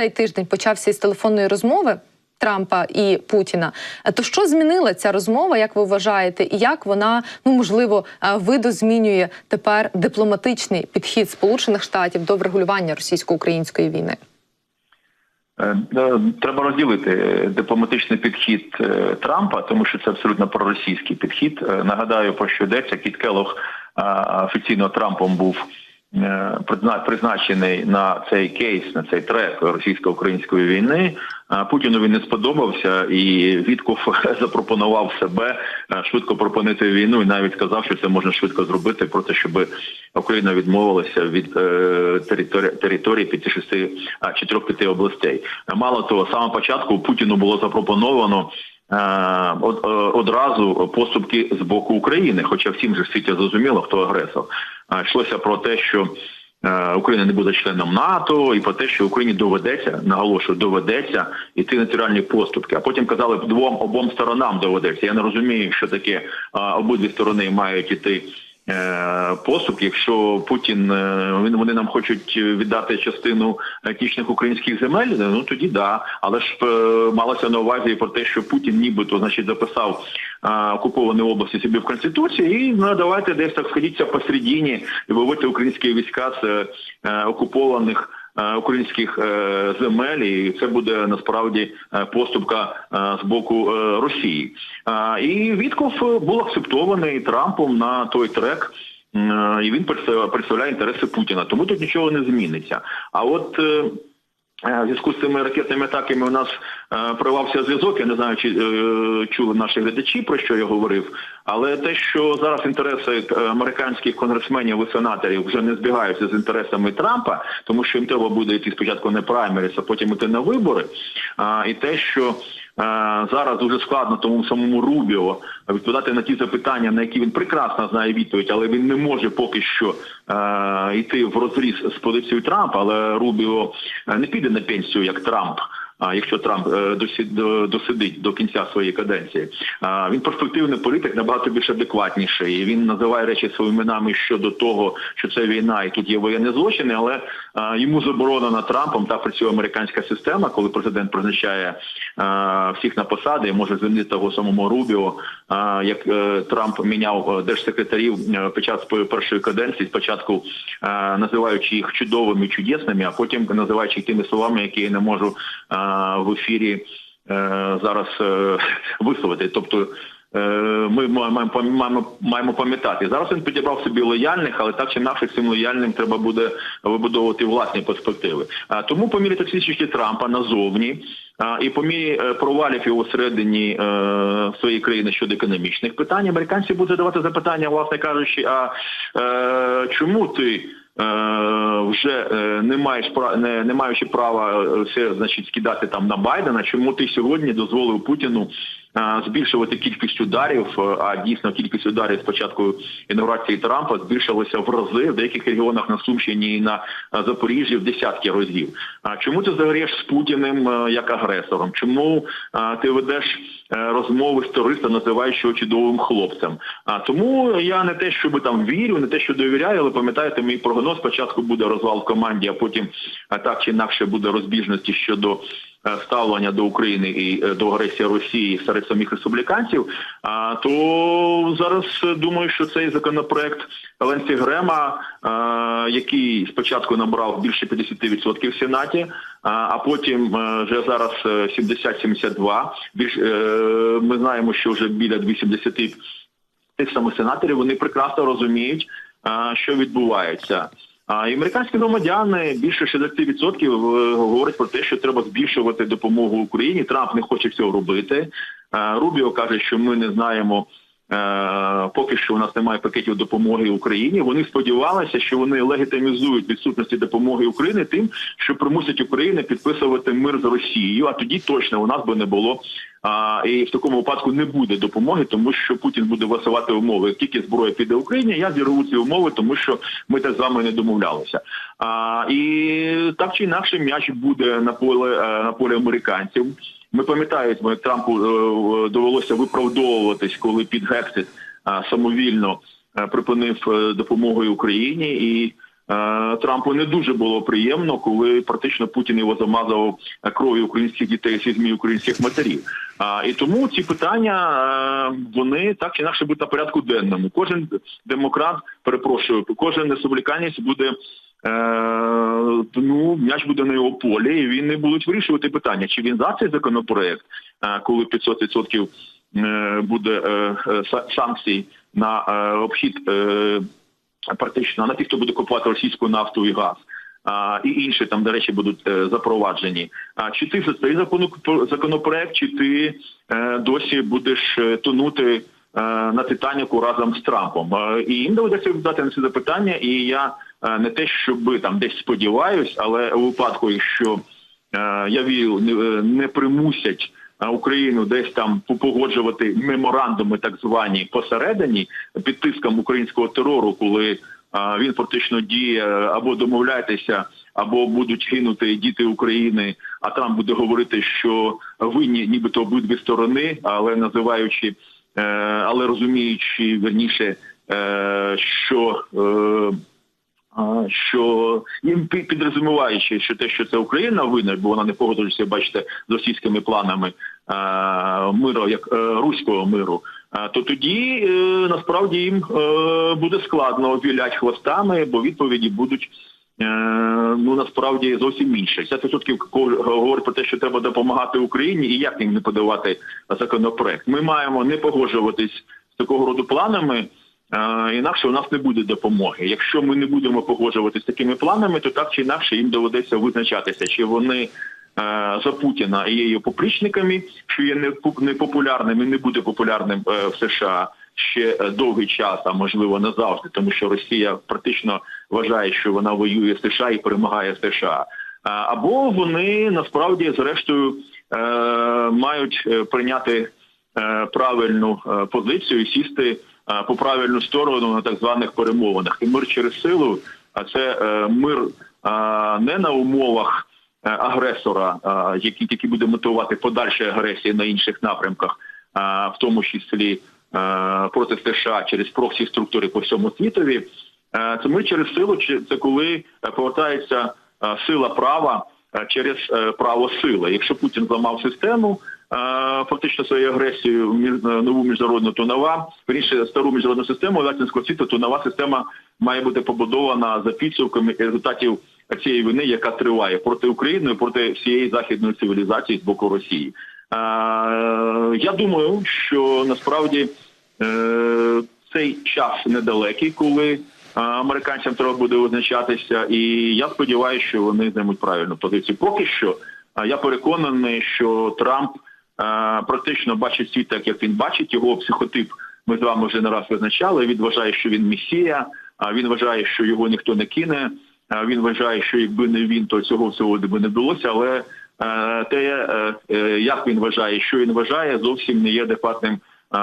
цей тиждень почався із телефонної розмови. Трампа і Путіна, то що змінила ця розмова, як ви вважаєте, і як вона ну можливо е, видозмінює тепер дипломатичний підхід Сполучених Штатів до врегулювання російсько-української війни? Е, е, треба розділити дипломатичний підхід е, Трампа, тому що це абсолютно проросійський підхід. Нагадаю, про що йдеться Кіт Келох офіційно Трампом був призначений на цей кейс, на цей трек російсько-української війни. Путіну він не сподобався, і Вітков запропонував себе швидко припинити війну, і навіть сказав, що це можна швидко зробити, проте щоб Україна відмовилася від е, території території п'яти шести чотирьох п'яти областей. Мало того, самого початку Путіну було запропоновано. Одразу поступки з боку України, хоча всім же в світі зрозуміло, хто агресор. Йшлося про те, що Е, Україна не буде членом НАТО, і про те, що Україні доведеться, наголошую, доведеться йти національні поступки. А потім казали двом обом сторонам доведеться. Я не розумію, що таке обидві сторони мають іти Е, поступ, якщо Путін він вони нам хочуть віддати частину етнічних українських земель, ну тоді да. Але ж е, малося на увазі про те, що Путін нібито значить записав окуповані області собі в конституції, і ну давайте десь так сходіться посередині і виводьте українські війська з окупованих. Е, українських е, земель, і це буде насправді е, поступка з боку Росії. І Вітков був акцептований Трампом на той трек. І він представляє інтереси Путіна, тому тут нічого не зміниться. А от в зв'язку з цими ракетними атаками у нас е, провався зв'язок. Я не знаю, чи е, чули наші глядачі, про що я говорив. Але те, що зараз інтереси американських конгресменів і сенаторів вже не збігаються з інтересами Трампа, тому що їм треба буде йти спочатку не праймеріс, а потім йти на вибори. І те, що зараз дуже складно тому самому Рубіо відповідати на ті запитання, на які він прекрасно знає відповідь, але він не може поки що е, йти в розріз з позицією Трампа. Але Рубіо не піде на пенсію як Трамп. А якщо Трамп е, досидить до кінця своєї каденції, він перспективний політик набагато більш адекватніший. Він називає речі своїми іменами щодо того, що це війна, і тут є воєнні злочини, але йому заборонена Трампом та працює американська система, коли президент призначає всіх на посади, і може звільнити того самого Рубіо, як е, Трамп міняв е, держсекретарів під час першої каденції, спочатку називаючи їх чудовими, чудесними, а потім називаючи їх тими словами, які я не можу в ефірі е, зараз е, висловити. Тобто е, ми маємо маємо, маємо пам'ятати. Зараз він підібрав собі лояльних, але так чи інакше цим лояльним треба буде вибудовувати власні перспективи. Тому по мірі токсичності Трампа назовні. І по мірі провалів його всередині е, своєї країни щодо економічних питань, американці будуть задавати запитання, власне кажучи, а е, чому ти Е, вже е, не маєш не, не маючи права е, все значить скидати там на Байдена. Чому ти сьогодні дозволив Путіну збільшувати кількість ударів? А дійсно кількість ударів з початку інаугурації Трампа збільшилася в рази в деяких регіонах на Сумщині і на Запоріжжі в десятки разів. А чому ти заграєш з Путіним як агресором? Чому ти ведеш? Розмови з туристом, називаючи його чудовим хлопцем. А тому я не те, щоб там вірю, не те, що довіряю, але пам'ятаєте, мій прогноз спочатку буде розвал в команді, а потім так чи інакше буде розбіжності щодо е, ставлення до України і е, до агресії Росії серед самих республіканців. То зараз думаю, що цей законопроект Ленсі Грема, який спочатку набрав більше 50% в Сенаті, а потім е, вже зараз 70-72, Більш ми знаємо, що вже біля 270 тих самих сенаторів вони прекрасно розуміють що відбувається. А американські громадяни більше 60% е, говорять про те, що треба збільшувати допомогу Україні. Трамп не хоче цього робити. Рубіо каже, що ми не знаємо. Е, поки що у нас немає пакетів допомоги Україні. Вони сподівалися, що вони легітимізують відсутності допомоги Україні тим, що примусять Україну підписувати мир з Росією. А тоді точно у нас би не було. А, І в такому випадку не буде допомоги, тому що Путін буде висувати умови. Тільки зброя піде Україні, я зірву ці умови, тому що ми так з вами не домовлялися. А, І так чи інакше м'яч буде на поле е, на полі американців. Ми пам'ятаємо, Трампу е, е, довелося виправдовуватись, коли під Гексит самовільно припинив допомогою Україні і. Е, Трампу не дуже було приємно, коли практично Путін його замазав кров'ю українських дітей зі змі українських матерів. І тому ці питання е, вони так чи інакше будуть на порядку денному. Кожен демократ, перепрошую, кожен республіканець буде. Е, ну, м'яч буде на його полі, і він не будуть вирішувати питання, чи він за цей законопроект, коли 500% е, буде санкцій на обхід практично на тих, хто буде купувати російську нафту і газ. А, і інші там, до речі, будуть е, запроваджені. А чи ти за цей закону- законопроект, чи ти е, досі будеш е, тонути е, на Титаніку разом з Трампом? Е, і їм доведеться віддати на це запитання. І я е, не те, щоб там десь сподіваюсь, але у випадку, якщо я вірю, не, примусять Україну десь там погоджувати меморандуми, так звані посередині під тиском українського терору, коли він фактично діє е, або домовляйтеся, або будуть гинути діти України. А там буде говорити, що винні, нібито обидві сторони, але називаючи, е, але розуміючи верніше, е, що. Е, що їм підрозуміваючи, що те, що це Україна винна, бо вона не погоджується, бачите, з російськими планами а, миру, як е, руського миру, а, то тоді е, насправді їм е, буде складно вілять хвостами, бо відповіді будуть. е, Ну насправді зовсім інше. 50% ко- говорить про те, що треба допомагати Україні, і як їм не подавати законопроект. Ми маємо не погоджуватись з такого роду планами. Інакше у нас не буде допомоги. Якщо ми не будемо погоджуватися з такими планами, то так чи інакше їм доведеться визначатися, чи вони е, за Путіна є його поплічниками, що є непопулярним і не буде популярним е, в США ще довгий час, а можливо назавжди, тому що Росія практично вважає, що вона воює з США і перемагає США. Або вони насправді, зрештою, е, мають прийняти правильну позицію і сісти по правильну сторону на так званих перемовинах. І мир через силу, а це е, мир е, не на умовах е, агресора, е, який тільки буде мотивувати подальші агресії на інших напрямках, е, в тому числі е, проти США через проксі структури по всьому світові. Е, Це мир через силу, це коли е, повертається е, сила права е, через е, право сили. Якщо Путін зламав систему, е, фактично своєю агресією в е, нову міжнародну то нова, верніше стару міжнародну систему латинського світу, то нова система має бути побудована за підсумками результатів цієї війни, яка триває проти України, проти всієї західної цивілізації з боку Росії. Е, Я думаю, що насправді е, цей час недалекий, коли американцям треба буде визначатися, і я сподіваюся, що вони займуть правильну позицію. Поки що я переконаний, що Трамп практично бачить світ так, як він бачить. Його психотип ми з вами вже не раз визначали. Він вважає, що він месія, а він вважає, що його ніхто не кине. Він вважає, що якби не він, то цього всього би не вдалося. Але е, те, е, е, як він вважає, що він вважає, зовсім не є адекватним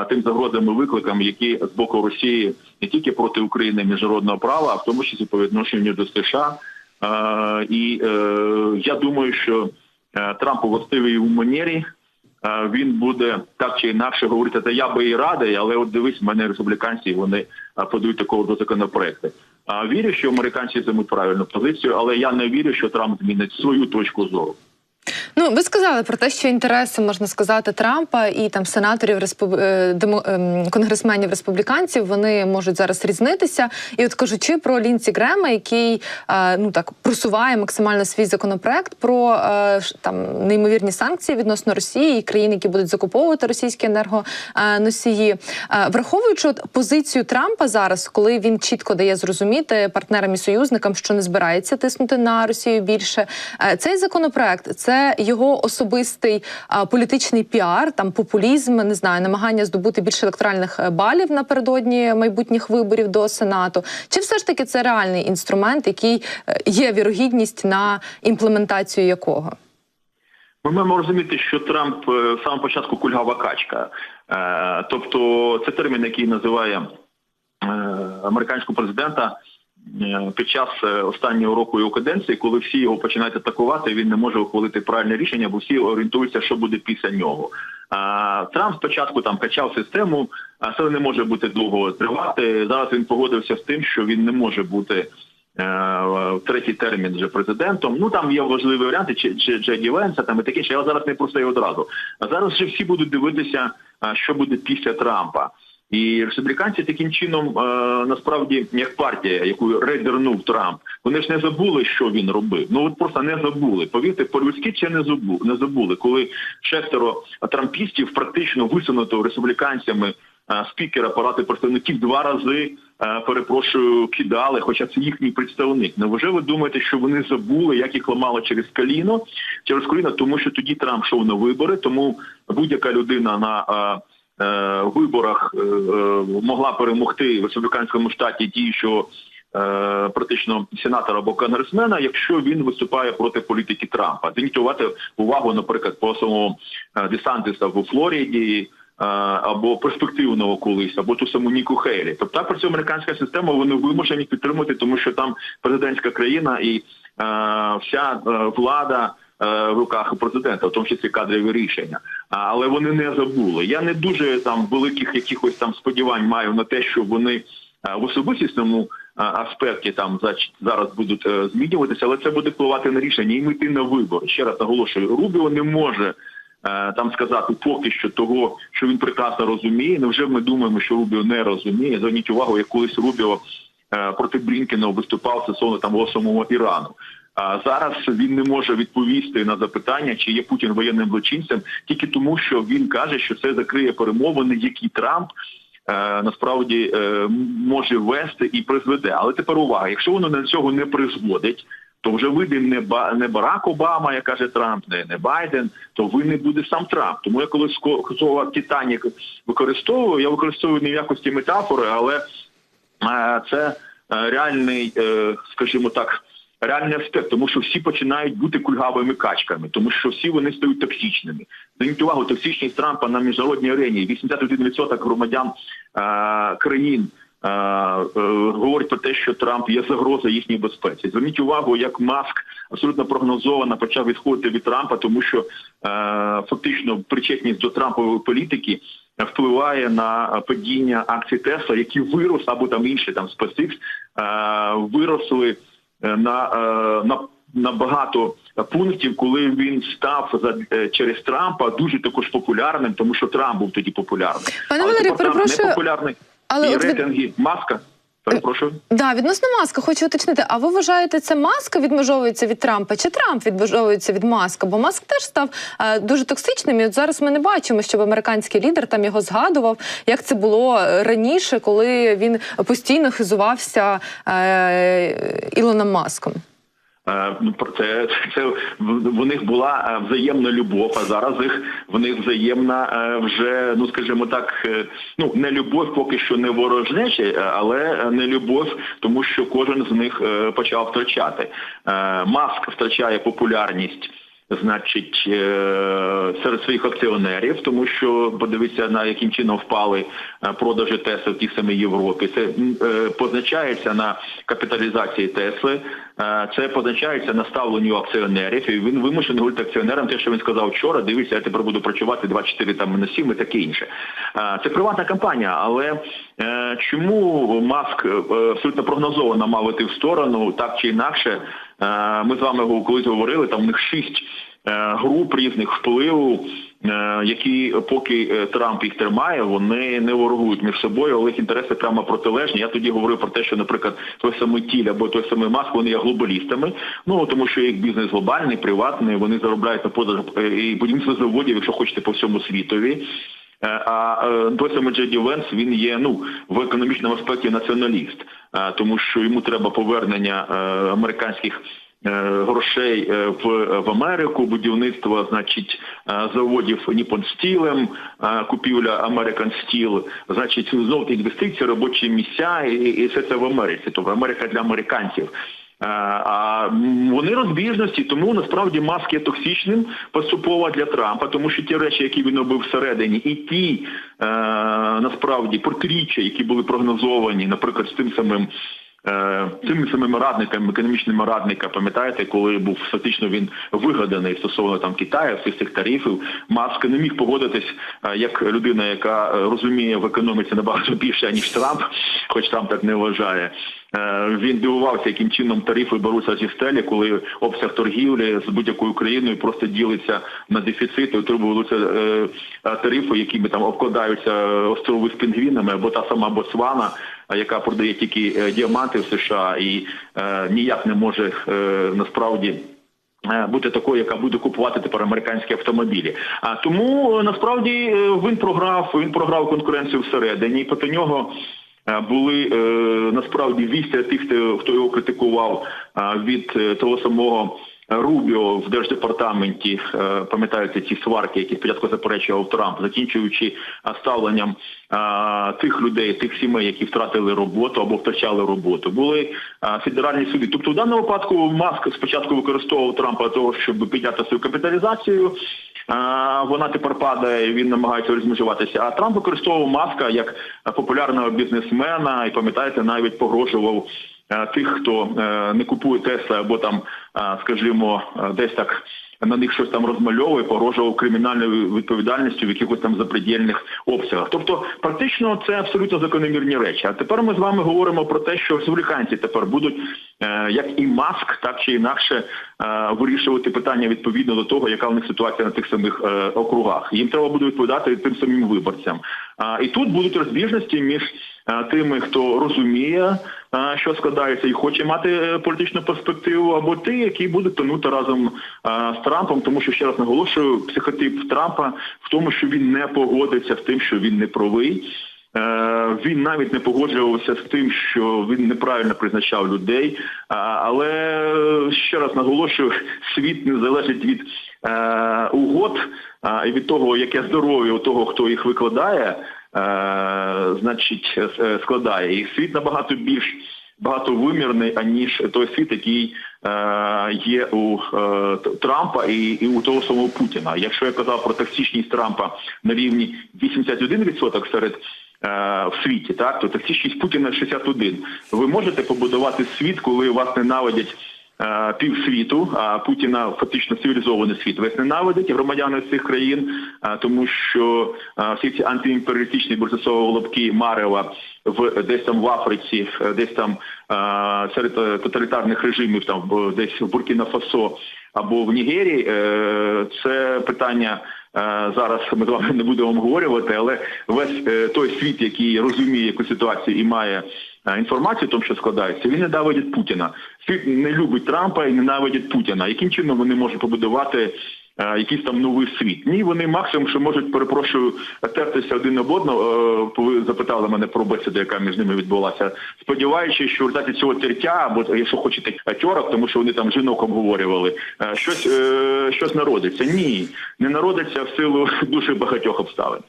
тим загрозам і викликам, які з боку Росії не тільки проти України міжнародного права, а в тому числі по відношенню до США. І я думаю, що Трамп у властивій у манері. Е, Він буде так чи інакше говорити, та я би і радий, але от дивись, в мене республіканці вони а, подають такого до законопроекту. Вірю, що американці займуть правильну позицію, але я не вірю, що Трамп змінить свою точку зору. Ну, ви сказали про те, що інтереси можна сказати Трампа і там сенаторів респуб... е, демо... ем, конгресменів республіканців вони можуть зараз різнитися. І от кажучи про Лінсі Грема, який е, ну так просуває максимально свій законопроект про е, там неймовірні санкції відносно Росії і країн, які будуть закуповувати російські енергоносії, враховуючи от позицію Трампа зараз, коли він чітко дає зрозуміти партнерам і союзникам, що не збирається тиснути на Росію більше, цей законопроект це його особистий політичний піар, там популізм, не знаю, намагання здобути більше електоральних е, балів напередодні майбутніх виборів до сенату. Чи все ж таки це реальний інструмент, який е, є вірогідність на імплементацію якого? Ми маємо розуміти, що Трамп е, з початку кульгава качка. Е, Тобто це термін, який називає е, американського президента е, під час е, останнього року його каденції, коли всі його починають атакувати, він не може ухвалити правильне рішення, бо всі орієнтуються, що буде після нього. Трамп спочатку там качав систему, а це не може бути довго тривати. Зараз він погодився з тим, що він не може бути е, третій термін вже президентом. Ну там є важливі варіанти, чи, чи Джеді Венса, там і таке, що я зараз не про це одразу. А зараз вже всі будуть дивитися, що буде після Трампа. І республіканці таким чином е, насправді як партія, яку рейдернув Трамп, вони ж не забули, що він робив. Ну от просто не забули. Повірте, по-людськи це не забули, не забули, коли шестеро трампістів практично висунуто республіканцями е, спікера Палати представників два рази. е, Перепрошую, кидали, хоча це їхній представник. Невже ви думаєте, що вони забули, як їх ламало через коліно? Через коліно, тому що тоді Трамп йшов на вибори, тому будь-яка людина на виборах е, е, могла перемогти в республіканському штаті діючого е, практично сенатора або конгресмена, якщо він виступає проти політики Трампа. Зверніть увагу, наприклад, по самому е, Десантиса в Флориді. е, Або перспективного колись, або ту саму Ніку Хейлі. Тобто так працює американська система, вони вимушені підтримати, тому що там президентська країна і е, вся е, влада е, в руках президента, в тому числі кадрові рішення. Але вони не забули. Я не дуже там великих якихось там сподівань маю на те, що вони е, в особистісному е, аспекті там зараз будуть е, змінюватися, але це буде впливати на рішення і йти на вибори. Ще раз наголошую, Рубіо не може. е, Там сказати поки що того, що він прекрасно розуміє. Невже ми думаємо, що Рубіо не розуміє? Зверніть увагу, як колись Рубіо е, проти Блінкена виступав стосовно там самого Ірану. А зараз він не може відповісти на запитання, чи є Путін воєнним злочинцем, тільки тому, що він каже, що це закриє перемовини, які Трамп е, насправді е, може вести і призведе. Але тепер увага, якщо воно на цього не призводить. То вже вийде не Ба- не Барак Обама, як каже Трамп, не, не Байден, то винний буде сам Трамп. Тому я коли слово Титанік використовую, я використовую не в якості метафори, але е, це реальний, скажімо так, реальний аспект, тому що всі починають бути кульгавими качками, тому що всі вони стають токсичними. Зверніть увагу, токсичність Трампа на міжнародній арені 81% громадян е, країн. е, е, Говорить про те, що Трамп є загроза їхній безпеці. Зверніть увагу, як Маск абсолютно прогнозовано почав відходити від Трампа, тому що е, фактично причетність до Трампової політики впливає на падіння акцій Тесла, які вирос або там інші там SpaceX, е, виросли на, е, на на багато пунктів, коли він став за е, через Трампа дуже також популярним, тому що Трамп був тоді популярний. Пане Але Валерію, перепрошую, не популярний. але і от рейтинги маска. Перепрошую. Да, відносно маска, хочу уточнити. А ви вважаєте, це маска відмежовується від Трампа, чи Трамп відмежовується від маска? Бо маск теж став е, дуже токсичним. І от зараз ми не бачимо, щоб американський лідер там його згадував, як це було е, раніше, коли він постійно хизувався е, Ілоном Маском. Е, ну, це, це в, них була е, взаємна любов, а зараз їх в них взаємна е, вже, ну скажімо так, ну не любов, поки що не ворожнеча, але не любов, тому що кожен з них почав втрачати. Маск втрачає популярність. Значить, е, серед своїх акціонерів, тому що подивіться на яким чином впали е, продажі Тесли в тій самій Європі. Це е, позначається на капіталізації Тесли, це позначається на ставленню акціонерів. І він вимушений говорити акціонерам те, що він сказав вчора. Дивіться, я тепер буду працювати 24 там на 7 і таке інше. Це приватна компанія, але чому Маск абсолютно прогнозовано мав іти в сторону, так чи інакше. Е, Ми з вами колись говорили, там у них шість е, груп різних впливу, е, які поки Трамп їх тримає, вони не ворогують між собою, але їх інтереси прямо протилежні. Я тоді говорив про те, що, наприклад, той самий тіль або той самий маск, вони є глобалістами. Ну тому що їх бізнес глобальний, приватний, вони заробляють на е, і будівництво заводів, якщо хочете, по всьому світові. Е, А самий Джеді Венс він є ну в економічному аспекті націоналіст, е, тому що йому треба повернення е, американських. Грошей в, в Америку, будівництво, значить, заводів Steel, е, купівля American Steel, значить, знов інвестиції, робочі місця, і, і все це в Америці. Тобто Америка для американців. Е, А вони розбіжності, тому насправді маск є токсичним поступово для Трампа, тому що ті речі, які він робив всередині, і ті е, насправді протиріччя, які були прогнозовані, наприклад, з тим самим. е, Цими самими радниками, економічними радниками, пам'ятаєте, коли був фактично він вигаданий стосовно там Китаю, всіх цих тарифів, Маск не міг погодитись як людина, яка розуміє в економіці набагато більше ніж Трамп, хоч Трамп так не вважає. Е, Він дивувався, яким чином тарифи беруться зі стелі, коли обсяг торгівлі з будь-якою країною просто ділиться на дефіцит, і отримуються е, е, тарифи, якими там обкладаються острови з пінгвінами, або та сама Ботсвана, яка продає тільки діаманти в США і ніяк не може насправді. Бути такою, яка буде купувати тепер американські автомобілі. А тому насправді він програв. Він програв конкуренцію всередині. і Проти нього були е, насправді вісті тих, хто- його критикував е, від е, того самого. Рубіо в держдепартаменті е, пам'ятаєте ці сварки, які спочатку заперечував Трамп, закінчуючи е, ставленням е, тих людей, тих сімей, які втратили роботу або втрачали роботу, були е, федеральні суди. Тобто, в даному випадку Маск спочатку використовував Трампа для того, щоб підняти свою капіталізацію. Вона тепер падає, він намагається розмежуватися. А Трамп використовував маска як популярного бізнесмена і пам'ятаєте, навіть погрожував е, тих, хто е, не купує Тесла або там, е, скажімо, десь так. На них щось там розмальовує, погрожував кримінальною відповідальністю в якихось там запредельних обсягах. Тобто, практично це абсолютно закономірні речі. А тепер ми з вами говоримо про те, що республіканці тепер будуть, е, як і маск, так чи інакше е, вирішувати питання відповідно до того, яка в них ситуація на тих самих е, округах. Їм треба буде відповідати тим самим виборцям. І тут будуть розбіжності між тими, хто розуміє, що складається, і хоче мати е, політичну перспективу, або ті, які будуть тонути разом з Трампом, тому що ще раз наголошую, психотип Трампа в тому, що він не погодиться з тим, що він не правий. Е, Він навіть не погоджувався з тим, що він неправильно призначав людей. Але ще раз наголошую, світ не залежить від е, угод і від того, яке здоров'я у того, хто їх викладає, значить, е, складає. І світ набагато більш багатовимірний, аніж той світ, який е, є у е, Трампа і, у того самого Путіна. Якщо я казав про токсичність Трампа на рівні 81% серед е, в світі, так то токсичність Путіна 61. Ви можете побудувати світ, коли вас ненавидять е, півсвіту, а Путіна фактично цивілізований світ весь ненавидить громадяни цих країн, е, тому що е, всі ці антиімперіалістичні бурсисові лобки Марева в десь там в Африці, е, десь там е, серед е, тоталітарних режимів, там десь в Буркіна-Фасо або в Нігерії, е, це питання. е, Зараз ми з вами не будемо обговорювати, але весь е, той світ, який розуміє яку ситуацію і має е, інформацію, тому що складається, він ненавидить Путіна. Світ не любить Трампа і ненавидить Путіна. Яким чином вони можуть побудувати е, якийсь там новий світ? Ні, вони максимум, що можуть, перепрошую, тертися один об одного. Е, Ви запитали мене про бесіду, яка між ними відбулася. Сподіваючись, що в результаті цього тертя, або якщо хочете тьорок, тому що вони там жінок обговорювали, е, щось, е, щось народиться. Ні, не народиться в силу дуже багатьох обставин.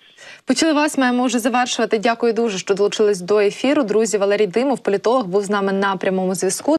Почали вас, маємо вже завершувати. Дякую дуже, що долучились до ефіру. Друзі, Валерій Димов, політолог, був з нами на прямому зв'язку.